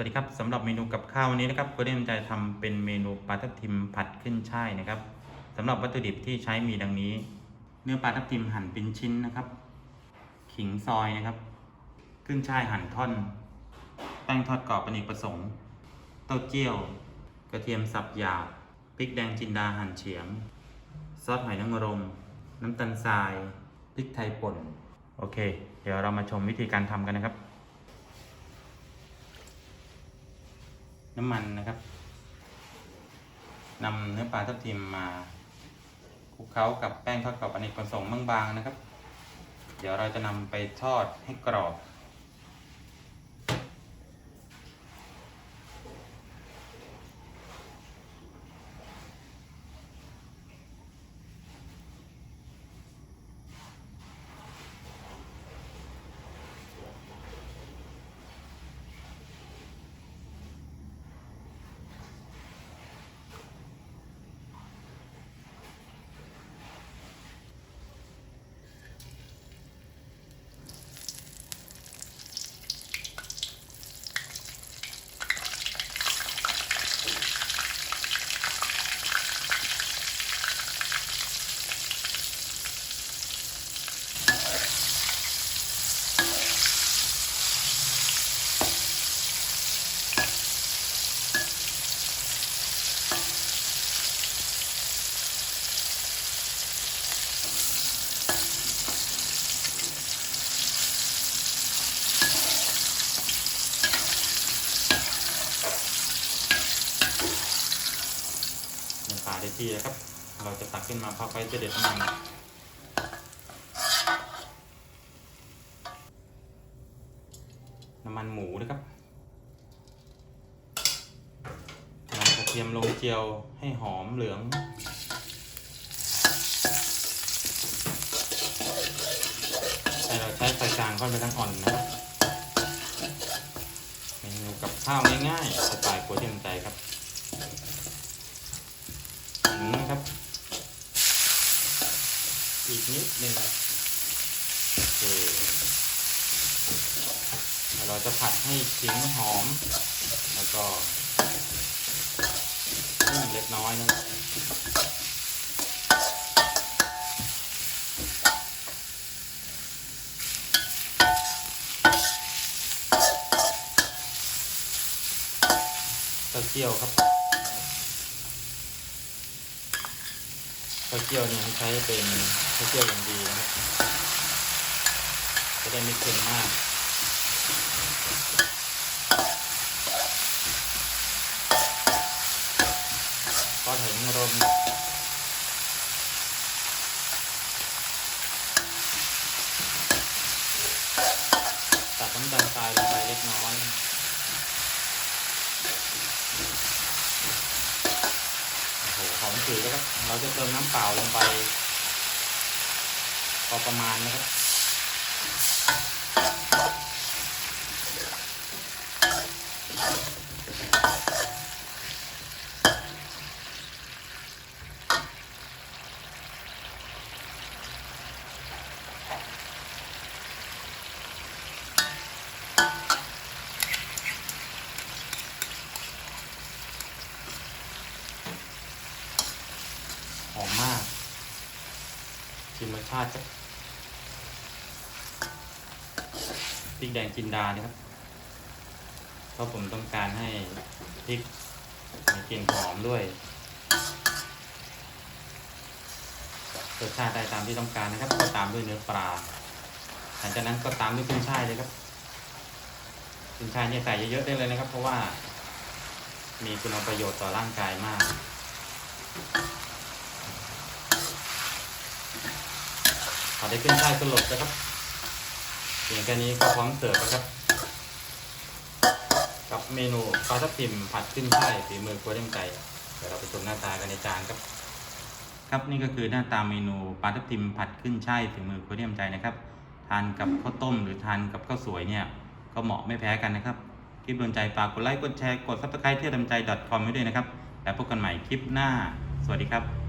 วัสดีครับสำหรับเมนูกับข้าววันนี้นะครับก็ได้ตั้งใจทำเป็นเมนูปลาทับทิมผัดขึ้นช่ายนะครับสำหรับวัตถุดิบที่ใช้มีดังนี้ เนื้อปลาทับทิมหั่นเป็นชิ้นนะครับ ขิงซอยนะครับ ขึ้นช่ายหั่นท่อน แป้งทอดกรอบเป็นเอกประสงค์ เต้าเจี้ยว กระเทียมสับหยาบพริกแดงจินดาหั่นเฉียง ซอสหอยนางรม น้ำตาลทรายพริกไทยป่น โอเค เดี๋ยวเรามาชมวิธีการทำกันนะครับ น้ำมันนะครับนำเนื้อปลาทับทิมมาคลุกเคล้ากับแป้งทอดกรอบอเนกประสงค์บางๆนะครับ เดี๋ยวเราจะนำไปทอดให้กรอบ เนื้อปลาได้ที่แล้วครับ เราจะตักขึ้นมาพักไว้จะเด็ดน้ำมันน้ำมันหมูนะครับนำกระเทียมลงเจียวให้หอมเหลืองแต่เราใช้ไฟกลางค่อนไปทางอ่อนนะครับเมนูกับข้าวง่ายๆสไตล์โคเทียมใจครับ อืมครับ อีกนิดหนึ่งโอเคเราจะผัดให้ขิงหอม แล้วก็นึ่งเล็กน้อยนะครับเต้าเจี้ยวครับ ข้าวเจียวเนี่ยให้ใช้เป็นข้าวเจียวอย่างดีนะครับ จะได้ไม่เค็มมากก็ถึงรมตัดน้ำตาลทรายลงไปเล็กน้อย ของถือแล้วครับเราจะเติมน้ำเปล่าลงไป พอประมาณนะครับ ชิมรสชาติจากพริกแดงจินดานะครับ เพราะผมต้องการให้พริกมีกลิ่นหอมด้วยรสชาติได้ตามที่ต้องการนะครับ ก็ตามด้วยเนื้อปลา หลังจากนั้นก็ตามด้วยขึ้นช่ายเลยครับขึ้นช่ายเนี่ยใส่เยอะๆได้เลยนะครับ เพราะว่า มีคุณประโยชน์ต่อร่างกายมาก พอได้ขึ้นช่ายสลดนะครับเพียงแค่นี้ก็พร้อมเสิร์ฟแล้วครับ กับเมนูปลาทับทิมผัดขึ้นช่ายฝีมือครัวเล่มไก่เดี๋ยวเราไปชมหน้าตากันในจานครับ ครับนี่ก็คือหน้าตาเมนูปลาทับทิมผัดขึ้นช่ายฝีมือครัวเล่มใจนะครับ ทานกับข้าวต้มหรือทานกับข้าวสวยเนี่ยก็เหมาะไม่แพ้กันนะครับคลิปโดนใจฝากกดไลค์กดแชร์กดซับสไครต์เที่ยวดำใจ .com ไว้ด้วยนะครับ แล้วพบกันใหม่คลิปหน้า สวัสดีครับ